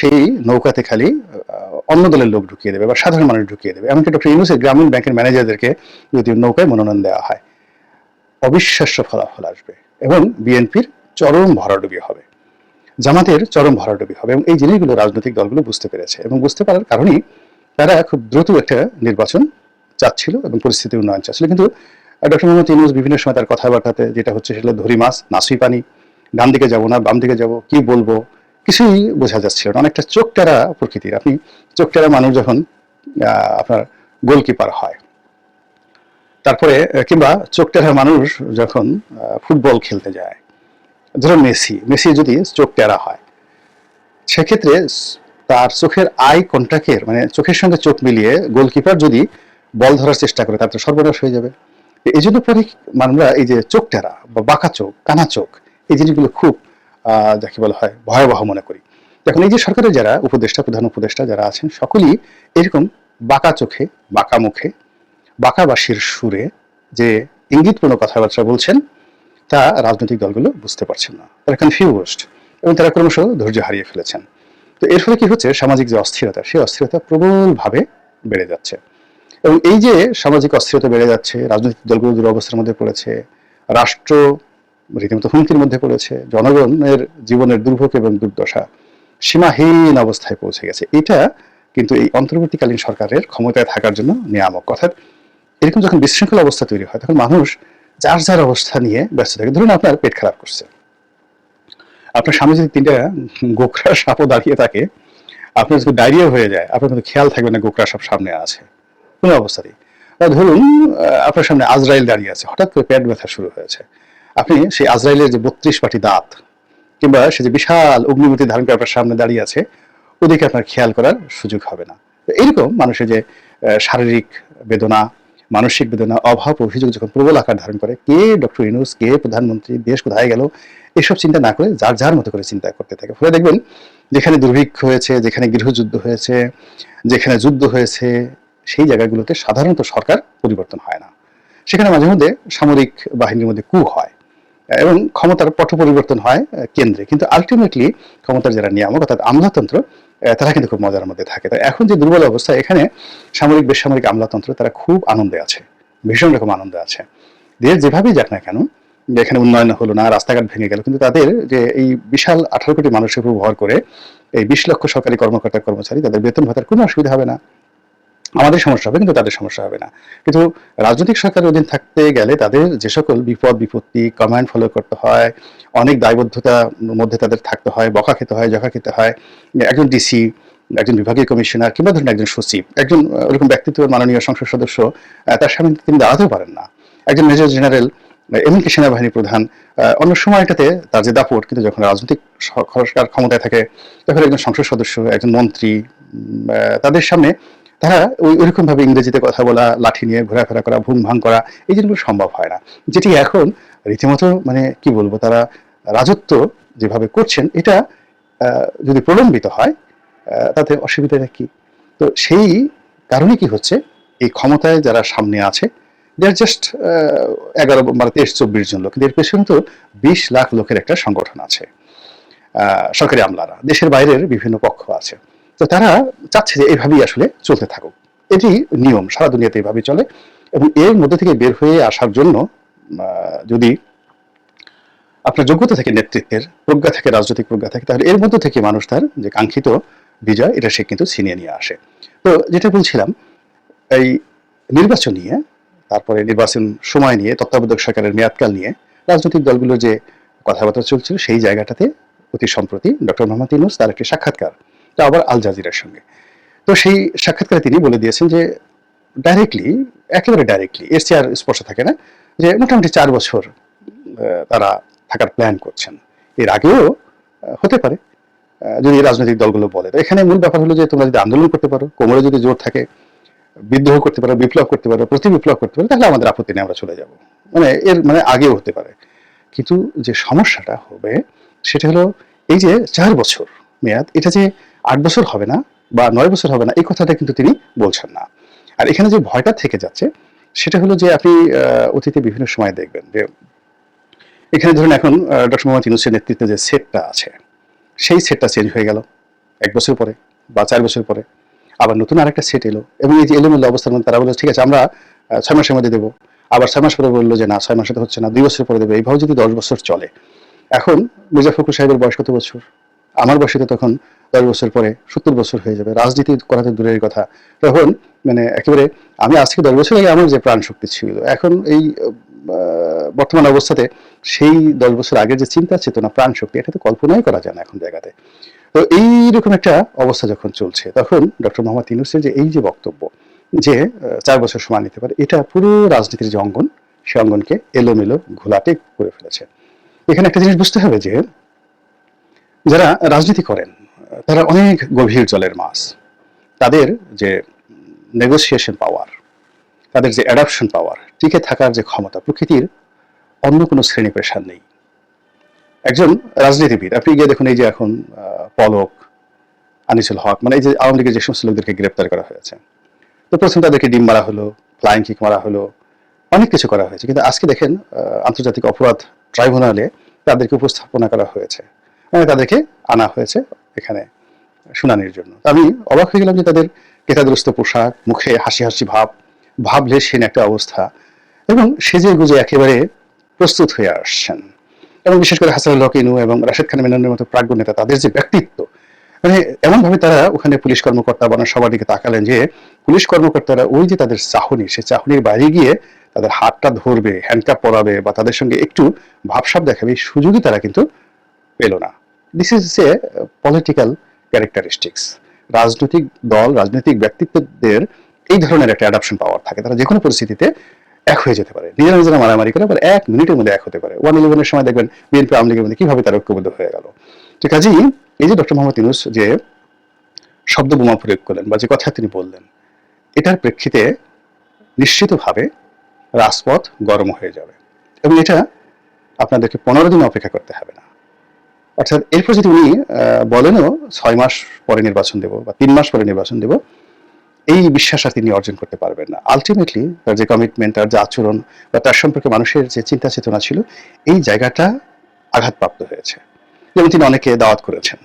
সেই নৌকাতে খালি অন্য দলের লোক ঢুকিয়ে দেবে বা সাধারণ মানুষ ঢুকিয়ে দেবে। এমনকি ডক্টর ইউনুসের গ্রামীণ ব্যাংকের ম্যানেজারদেরকে যদি নৌকায় মনোনয়ন দেওয়া হয়, অবিশ্বাস্য ফলাফল আসবে এবং বিএনপির চরম ভরাডুবি হবে। জামাতের চরম ভরাডুবি হবে এবং এই জিনিসগুলো রাজনৈতিক দলগুলো বুঝতে পেরেছে এবং বুঝতে পারার কারণেই তারা খুব দ্রুত একটা নির্বাচন চাচ্ছিল এবং পরিস্থিতির উন্নয়ন চাচ্ছিল। কিন্তু ডক্টর মোহাম্মদ ইউনুস বিভিন্ন সময় তার কথাবার্তাতে যেটা হচ্ছে সেটা ধরি মাছ নাসুই পানি, ডান দিকে যাব না বাম দিকে যাব, কি বলব? কিছুই বোঝা যাচ্ছিল না। অনেকটা চোখ টেরা প্রকৃতির। আপনি চোখ টেরা মানুষ যখন আপনার গোলকিপার হয়, তারপরে কিংবা চোখ টেরা মানুষ যখন ফুটবল খেলতে যায়, ধরুন মেসি মেসি যদি চোখ টেরা হয়, সেক্ষেত্রে তার চোখের আই কন্ট্যাক্টের মানে চোখের সঙ্গে চোখ মিলিয়ে গোলকিপার যদি বল ধরার চেষ্টা করে, তার তো সর্বনাশ হয়ে যাবে। এই জন্য পরে আমরা এই যে চোখ টেরা বা বাঁকা চোখ, কানা চোখ, এই জিনিসগুলো খুব যাকে বলা হয় ভয়াবহ মনে করি। এখন এই যে সরকারের যারা উপদেষ্টা, প্রধান উপদেষ্টা যারা আছেন, সকলেই এরকম বাঁকা চোখে, বাঁকা মুখে বাঁকাবাসীর সুরে যে ইঙ্গিতপূর্ণ কথাবার্তা বলছেন, তা রাজনৈতিক দলগুলো বুঝতে পারছেন না। তারা কনফিউজড এবং তারা ক্রমশ ধৈর্য হারিয়ে ফেলেছেন। তো এর ফলে কি হচ্ছে? সামাজিক যে অস্থিরতা, সেই অস্থিরতা প্রবলভাবে বেড়ে যাচ্ছে। এবং এই যে সামাজিক অস্থিরতা বেড়ে যাচ্ছে, রাজনৈতিক দলগুলো দুরবস্থার মধ্যে পড়েছে, রাষ্ট্র রীতিমতো হুমকির মধ্যে পড়েছে। জনগণের জীবনের দুর্ভোগ এবং দুর্দশা সীমাহীন অবস্থায় পৌঁছে গেছে। এটা কিন্তু এই অন্তর্বর্তীকালীন সরকারের ক্ষমতায় থাকার জন্য নিয়ামক। অর্থাৎ এরকম যখন বিশৃঙ্খল অবস্থা তৈরি হয়, তখন মানুষ যার যার অবস্থা নিয়ে ব্যস্ত থাকে। ধরুন আপনার পেট খারাপ করছে। আপনার সামনে যদি তিনটা গোখরা সাপও দাঁড়িয়ে থাকে, আপনার যদি ডায়রিয়া হয়ে যায়, আপনার কিন্তু খেয়াল থাকবে না গোখরা সাপ সামনে আছে। কোনো অবস্থাতেই বা ধরুন আপনার সামনে আজরাইল দাঁড়িয়ে আছে। হঠাৎ করে পেট ব্যথা শুরু হয়েছে। আপনি সেই আজরাইলের যে বত্রিশ পাটি দাঁত, কিংবা সে যে বিশাল অগ্নিমূর্তি ধারণ করে আপনার সামনে দাঁড়িয়ে আছে, ওদিকে আপনার খেয়াল করার সুযোগ হবে না। তো এইরকম মানুষের যে শারীরিক বেদনা, মানসিক বেদনা, অভাব, অভিযোগ যখন প্রবল আকার ধারণ করে, কে ডক্টর ইনুস কে প্রধানমন্ত্রী, দেশ কোথায় গেল, এসব চিন্তা না করে যার যার মতো করে চিন্তা করতে থাকে। ফলে দেখবেন যেখানে দুর্ভিক্ষ হয়েছে, যেখানে গৃহযুদ্ধ হয়েছে, যেখানে যুদ্ধ হয়েছে, সেই জায়গাগুলোতে সাধারণত সরকার পরিবর্তন হয় না। সেখানে মাঝে মধ্যে সামরিক বাহিনীর মধ্যে কু হয়। এবং ক্ষমতার পট পরিবর্তন হয় কেন্দ্রে। কিন্তু আলটিমেটলি ক্ষমতার যারা নিয়ামক, অর্থাৎ আমলাতন্ত্র তারা কিন্তু খুব মজার মধ্যে থাকে। তো এখন যে দুর্বল অবস্থা, এখানে সামরিক, বেসামরিক আমলাতন্ত্র, তারা খুব আনন্দে আছে। ভীষণ রকম আনন্দে আছে। দেশ যেভাবেই যাক না কেন, এখানে উন্নয়ন হলো না, রাস্তাঘাট ভেঙে গেল, কিন্তু তাদের যে এই বিশাল আঠারো কোটি মানুষের উপর ভর করে, এই বিশ লক্ষ সরকারি কর্মকর্তা, কর্মচারী, তাদের বেতন ভাতার কোনো অসুবিধা হবে না। আমাদের সমস্যা হবে, কিন্তু তাদের সমস্যা হবে না। কিন্তু রাজনৈতিক সরকারের অধীন থাকতে গেলে তাদের যে সকল বিপদ, বিপত্তি কমান্ড ফলো করতে হয়, অনেক দায়বদ্ধতার মধ্যে তাদের থাকতে হয়, বকা খেতে হয় জখা খেতে হয়। একজন ডিসি একজন বিভাগীয় কমিশনার কিংবা ধরুন একজন সচিব, একজন, ওরকম ব্যক্তিত্ব, মাননীয় সংসদ সদস্য তার সামনে তিনি দাঁড়াতেও পারেন না। একজন মেজর জেনারেল এমনকি সেনাবাহিনী প্রধান অন্য সময়টাতে তার যে দাপট, কিন্তু যখন রাজনৈতিক সরকার ক্ষমতায় থাকে, তখন একজন সংসদ সদস্য, একজন মন্ত্রী তাদের সামনে তারা ওই ওইরকম ভাবে ইংরেজিতে কথা বলা, লাঠি নিয়ে ঘোরাফেরা করা ভুং ভাং করা, এই জিনিসগুলো সম্ভব হয় না। যেটি এখন রীতিমতো মানে কি বলব, তারা রাজত্ব যেভাবে করছেন, এটা যদি প্রলম্বিত হয় তাতে অসুবিধাটা কি? তো সেই কারণে কি হচ্ছে, এই ক্ষমতায় যারা সামনে আছে দে আর জাস্ট এগারো মানে তেইশ, চব্বিশ জন লোক। কিন্তু এর পেছনে তো বিশ লাখ লোকের একটা সংগঠন আছে সরকারি আমলারা। দেশের বাইরের বিভিন্ন পক্ষ আছে। তো তারা চাচ্ছে যে এইভাবেই আসলে চলতে থাকুক। এটি নিয়ম, সারা দুনিয়াতে এইভাবেই চলে এবং এর মধ্যে থেকে বের হয়ে আসার জন্য যদি আপনার যোগ্যতা থেকে নেতৃত্বের, প্রজ্ঞা থেকে, রাজনৈতিক প্রজ্ঞা থাকে, তাহলে এর মধ্যে থেকে মানুষ তার যে কাঙ্ক্ষিত বিজয়, এটা সে কিন্তু ছিনিয়ে নিয়ে আসে। তো যেটা বলছিলাম, এই নির্বাচন নিয়ে, তারপরে নির্বাচন সময় নিয়ে, তত্ত্বাবধায়ক সরকারের মেয়াদকাল নিয়ে, রাজনৈতিক দলগুলো যে কথাবার্তা চলছিল, সেই জায়গাটাতে অতি সম্প্রতি ডক্টর মোহাম্মদ ইউনুস তার একটি সাক্ষাৎকার তা আবার আল জাজিরার সঙ্গে। তো সেই সাক্ষাৎকারে তিনি বলে দিয়েছেন যে ডাইরেক্টলি একেবারে ডাইরেক্টলি এর আর স্পষ্ট থাকে না যে, মোটামুটি চার বছর তারা থাকার প্ল্যান করছেন। এর আগেও হতে পারে। যদি রাজনৈতিক দলগুলো বলে। তো এখানে মূল ব্যাপার হলো যে, তোমরা যদি আন্দোলন করতে পারো, কোমরে যদি জোর থাকে, বিদ্রোহ করতে পারো, বিপ্লব করতে পারো, প্রতি বিপ্লব করতে পারো, তাহলে আমাদের আপত্তি নেই, আমরা চলে যাব। মানে এর মানে আগেও হতে পারে। কিন্তু যে সমস্যাটা হবে, সেটা হলো এই যে, চার বছর মেয়াদ, এটা যে আট বছর হবে না বা নয় বছর হবে না, এই কথাটা কিন্তু তিনি বলছেন না। আর এখানে যে ভয়টা থেকে যাচ্ছে, সেটা হলো যে আপনি অতীতে বিভিন্ন সময় দেখবেন যে এখানে ধরুন এখন ডক্টর মোহাম্মদ ইউনুসের নেতৃত্বে যে সেটটা আছে, সেই সেটটা চেঞ্জ হয়ে গেল এক বছর পরে বা চার বছর পরে। আবার নতুন আরেকটা সেট এলো এবং এই যে এলোমেলো অবস্থার মধ্যে তারা বলল, ঠিক আছে, আমরা ছয় মাসের মধ্যে দেবো। আবার ছয় মাস পরে বলল যে, না, ছয় মাসে তো হচ্ছে না, দুই বছর পরে দেবে। এইভাবে যদি দশ বছর চলে। এখন মির্জা ফখরুল সাহেবের বয়স কত বছর? আমার বয়সে তো তখন দশ বছর পরে সত্তর বছর হয়ে যাবে। রাজনীতি করাতে দূরের কথা। তখন মানে একেবারে আমি আজকে দশ বছর আগে আমার যে প্রাণ শক্তি ছিল, এখন এই বর্তমান অবস্থাতে সেই দশ বছর আগের যে চিন্তা, চেতনা প্রাণ শক্তি এটা তো কল্পনাই করা যায় না এখন জায়গাতে। তো এইরকম একটা অবস্থা যখন চলছে, তখন ডক্টর মোহাম্মদ ইউনুসের যে, এই যে বক্তব্য যে চার বছর সময় নিতে পারে, এটা পুরো রাজনীতির যে অঙ্গন, সে অঙ্গনকে এলোমেলো ঘোলাটে করে ফেলেছে। এখানে একটা জিনিস বুঝতে হবে যে যারা রাজনীতি করেন, তারা অনেক গভীর জলের মাছ। তাদের যে নেগোসিয়েশন পাওয়ার তাদের যে অ্যাডাপশন পাওয়ার টিকে থাকার যে ক্ষমতা প্রকৃতির অন্য কোনো শ্রেণি পেশার নেই। একজন রাজনীতিবিদ, আপনি গিয়ে দেখুন এই যে এখন পলক, আনিসুল হক মানে এই যে আওয়ামী লীগের যে সমস্ত লোকদেরকে গ্রেপ্তার করা হয়েছে। তো প্রথম তাদেরকে ডিম মারা হলো ফ্লাইং কিক মারা হলো, অনেক কিছু করা হয়েছে। কিন্তু আজকে দেখেন আন্তর্জাতিক অপরাধ ট্রাইব্যুনালে তাদেরকে উপস্থাপনা করা হয়েছে। তাদেরকে আনা হয়েছে এখানে শুনানির জন্য। আমি অবাক হয়ে গেলাম যে তাদের কেতাদুরস্ত পোশাক, মুখে হাসি হাসি ভাব, ভাবলে সেন একটা অবস্থা এবং সেজে গুজে একেবারে প্রস্তুত হয়ে আসছেন। এবং বিশেষ করে হাসানুল হক, ইনু এবং রাশেদ খান মেননের মতো প্রাজ্ঞ নেতা, তাদের যে ব্যক্তিত্ব মানে এমনভাবে তারা ওখানে পুলিশ কর্মকর্তা বনার সবার দিকে তাকালেন যে পুলিশ কর্মকর্তারা ওই যে তাদের চাহনি সে চাহনির বাইরে গিয়ে তাদের হাতটা ধরবে হ্যান্ডকাপ পরাবে বা তাদের সঙ্গে একটু ভাবসাব দেখাবে সুযোগই তারা কিন্তু পেল না। This is a political characteristics রাজনৈতিক দল, রাজনৈতিক ব্যক্তিত্বদের এই ধরনের একটা অ্যাডাপশন পাওয়ার থাকে। তারা যে কোনো পরিস্থিতিতে এক হয়ে যেতে পারে। নিজেরা নিজেরা মারামারি করে, আবার এক মিনিটের মধ্যে এক হতে পারে। ওয়ান ইলেভেনের সময় দেখবেন বিএনপি আওয়ামী লীগের মধ্যে কীভাবে তারা ঐক্যবদ্ধ হয়ে গেল। তো কাজেই এই যে ডক্টর মোহাম্মদ ইউনুস যে শব্দ বোমা প্রয়োগ করলেন বা যে কথা তিনি বললেন, এটার প্রেক্ষিতে নিশ্চিতভাবে রাজপথ গরম হয়ে যাবে। এবং এটা আপনাদেরকে পনেরো দিন অপেক্ষা করতে হবে না। অর্থাৎ এরপর যদি উনি বলেনও ছয় মাস পরে নির্বাচন দেব বা তিন মাস পরে নির্বাচন দেব, এই বিশ্বাস আর তিনি অর্জন করতে পারবেন না। আলটিমেটলি তার যে কমিটমেন্ট তার যে আচরণ বা তার সম্পর্কে মানুষের যে চিন্তা চেতনা ছিল, এই জায়গাটা আঘাতপ্রাপ্ত হয়েছে। যেমন তিনি অনেকে দাওয়াত করেছেন।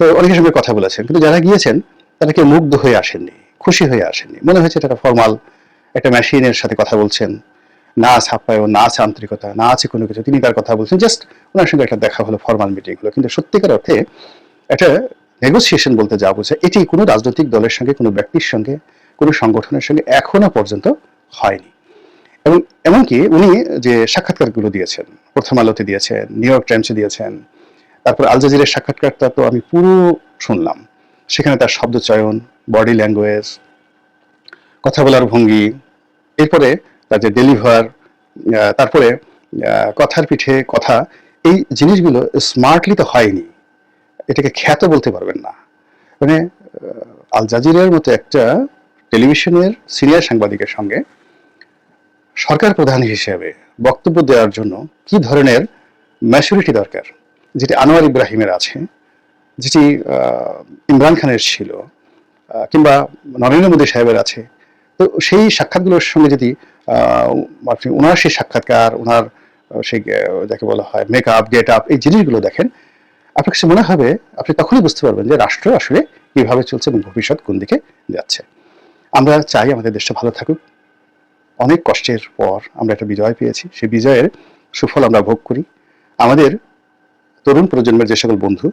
তো অনেকের সঙ্গে কথা বলেছেন, কিন্তু যারা গিয়েছেন, তারা কেউ মুগ্ধ হয়ে আসেননি, খুশি হয়ে আসেননি। মনে হয়েছে এটা একটা ফর্মাল একটা মেশিনের সাথে কথা বলছেন। না আছে আপ্যায়ন না আছে আন্তরিকতা না আছে কোনো কিছু। তিনি তার কথা বলছেন জাস্ট ওনার সঙ্গে একটা দেখা হলো ফর্মাল মিটিং হলো। কিন্তু সত্যিকার অর্থে একটা নেগোসিয়েশন বলতে যা বোঝে, এটি কোনো রাজনৈতিক দলের সঙ্গে, কোনো ব্যক্তির সঙ্গে, কোনো সংগঠনের সঙ্গে এখনও পর্যন্ত হয়নি। এবং এমনকি উনি যে সাক্ষাৎকারগুলো দিয়েছেন, প্রথম আলোতে দিয়েছেন নিউ ইয়র্ক টাইমসে দিয়েছেন, তারপর আল জাজিরের সাক্ষাৎকারটা তো আমি পুরো শুনলাম। সেখানে তার শব্দ চয়ন বডি ল্যাঙ্গুয়েজ কথা বলার ভঙ্গি, এরপরে যে ডেলিভার তারপরে কথার পিঠে কথা, এই জিনিসগুলো স্মার্টলি তো হয়নি। এটাকে খ্যাত বলতে পারবেন না। মানে আল জাজিরের মতো একটা টেলিভিশনের সিনিয়র সাংবাদিকের সঙ্গে সরকার প্রধান হিসেবে বক্তব্য দেওয়ার জন্য কি ধরনের ম্যাচুরিটি দরকার? যেটি আনোয়ার ইব্রাহিমের আছে, যেটি ইমরান খানের ছিল কিংবা নরেন্দ্র মোদী সাহেবের আছে, তো সেই সাক্ষাৎগুলোর সঙ্গে যদি আপনি ওনার সেই সাক্ষাৎকার ওনার সেই যাকে বলা হয় মেকআপ গেট আপ এই জিনিসগুলো দেখেন, আপনার কাছে মনে হবে, আপনি তখনই বুঝতে পারবেন যে রাষ্ট্র আসলে কীভাবে চলছে এবং ভবিষ্যৎ কোন দিকে যাচ্ছে। আমরা চাই আমাদের দেশটা ভালো থাকুক। অনেক কষ্টের পর আমরা একটা বিজয় পেয়েছি। সেই বিজয়ের সুফল আমরা ভোগ করি। আমাদের তরুণ প্রজন্মের যে সকল বন্ধু,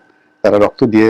তারা রক্ত দিয়ে